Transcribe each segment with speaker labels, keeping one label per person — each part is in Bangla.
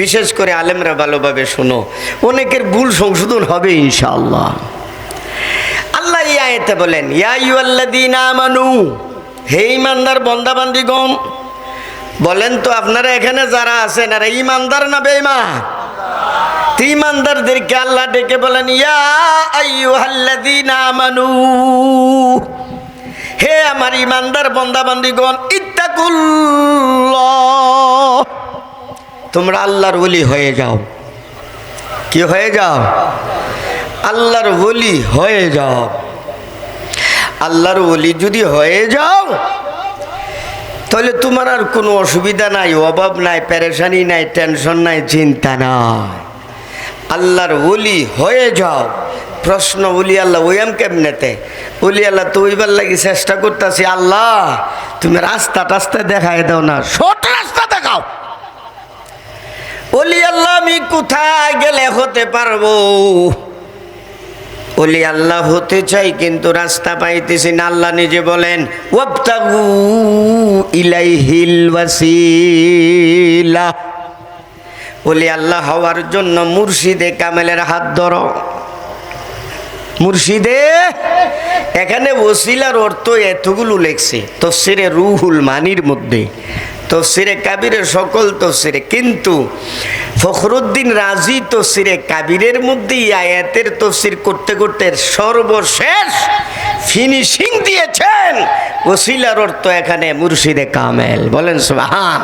Speaker 1: বিশেষ করে আলেমরা ভালোভাবে শোনো। অনেকের ভুল সংশোধন হবে ইনশাআল্লাহ। আল্লাহ ইয়াতে বলেন আমানু, হে ইমানদার বন্দাবান্দিগণ, বলেন তো আপনারা এখানে যারা আছেন আর ইমানদার না তো ইমানদারদেরকে আল্লাহ ডেকে বলেন, ইয়া আমানু, হে আমার ইমানদার বন্দাবান্দিগণ, ইত্তাকুল্লাহ তোমরা আল্লাহর ওলি হয়ে যাও। কি হয়ে যাও? আল্লাহর ওলি হয়ে যাও। আল্লাহর ওলি যদি হয়ে যাও, তাহলে তোমার আর কোনো অসুবিধা নাই, অভাব নাই প্যারেশানি নাই টেনশন নাই, চিন্তা নাই। আল্লাহর ওলি হয়ে যাও। প্রশ্ন ওলি আল্লাহ ওয়াম কেমনেতে? ওলি আল্লাহ তো ওইবার লাগি চেষ্টা করতেছি, আল্লাহ, তুমি রাস্তা টাস্তা দেখায় দাও না শর্ট রাস্তা দেখাও। ওলি আল্লাহ, আমি কোথায় গেলে হতে পারব? ওলি আল্লাহ হতে চাই, কিন্তু রাস্তা পাইতেছি না। আল্লাহ নিজে বলেন, ওয়াবতাগু ওলি আল্লাহ হওয়ার জন্য মুর্শিদে কামেলের হাত ধরো। মুর্শিদে? এখানে ওসিলার অর্থ এতগুলো লেখছে, তফসিরে রুহুল মানির মধ্যে। তফসিরে কাবিরের সকল তফসিরে, কিন্তু ফখরুদ্দিন রাজি তফসিরে কাবিরের মধ্যে এই আয়াতের তফসির করতে করতে সর্বশেষ ফিনিশিং দিয়েছেন। ওসিলার অর্থ এখানে মুর্শিদে কামেল। বলেন সুবহান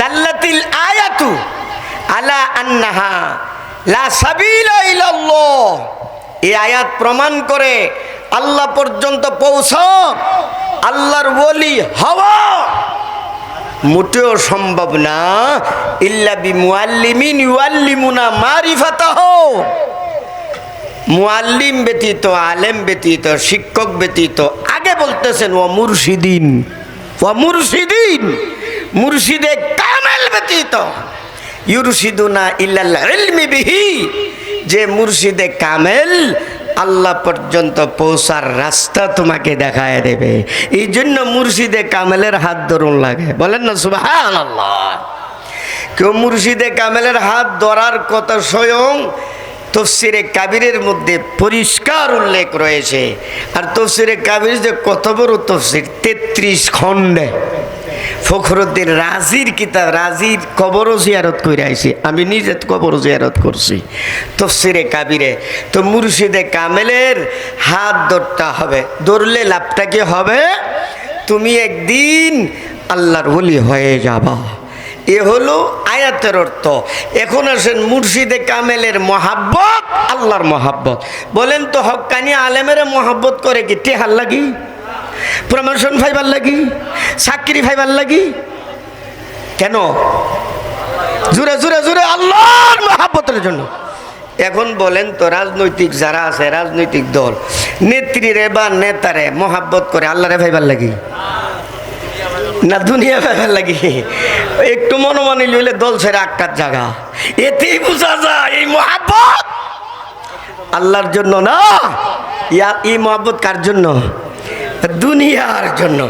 Speaker 1: দাল্লাতিল আয়াতু আলা আন্নাহা লা সাবিলা ইলাল্লাহ। এই আয়াত প্রমাণ করে আল্লাহ পর্যন্ত পৌঁছ আল্লাহর বলি হওয়া। মোটেও সম্ভব না। ইল্লা বি মুআল্লিমিন ইউআল্লিমুনা মারিফাতাহ। মুআল্লিম ব্যতীত, আলেম ব্যতীত, শিক্ষক ব্যতীত, আগে বলতেছেন ও মুর্শিদিন। ও মুর্শিদিন। মুর্শিদে কামেল ব্যতীত। ইউরশিদুনা ইল্লাল ইলমি বিহি। যে মুর্শিদে কামেল আল্লাহ পর্যন্ত পৌঁছার রাস্তা তোমাকে দেখায় দেবে। এই জন্য মুর্শিদে কামেলের হাত ধরুন লাগে। বলেন না সুবাহান আল্লাহ কেউ মুর্শিদে কামেলের হাত ধরার কথা স্বয়ং তফসিরে কাবিরের মধ্যে পরিষ্কার উল্লেখ রয়েছে। আর তফসিরে কাবির যে কত বড় তফসির, তেত্রিশ খণ্ডে। ফখরুদ্দিন রাজির কিতাব, রাজির কবরও জিয়ারত করে আইছি। আমি নিজে কবরও জিয়ারত করছি। তফসিরে কাবিরে। তো মুর্শিদে কামেলের হাত ধরতে হবে। ধরলে লাভটা কি হবে? তুমি একদিন আল্লাহর ওলি হয়ে যাবা। এ হলো আয়াতের অর্থ। এখন আসেন মুর্শিদে কামেলের মহাব্বত, আল্লাহর মহাব্বত। বলেন তো হক্কানি আলেমের মহাব্বত করে কি? টেহার লাগি? প্রমোশন ফাইবার লাগি, চাকরি ফাইবার লাগি। কেন? জুড়ে জুড়ে জুড়ে আল্লাহর মহাব্বতের জন্য। এখন বলেন তো, রাজনৈতিক যারা আছে, রাজনৈতিক দল, নেত্রীরে বা নেতারে মহাব্বত করে আল্লাহরে ভাইবার লাগি? না, দুনিয়া ভাইবার লাগি। একটু মনোমানি লইলে দল ছেড়ে আটকার জায়গা। এতেই বোঝা যায় এই মহাব্বত। আল্লাহর জন্য না। ইয়া, এই মহাব্বত কার জন্য? দুনিয়ার জন্য।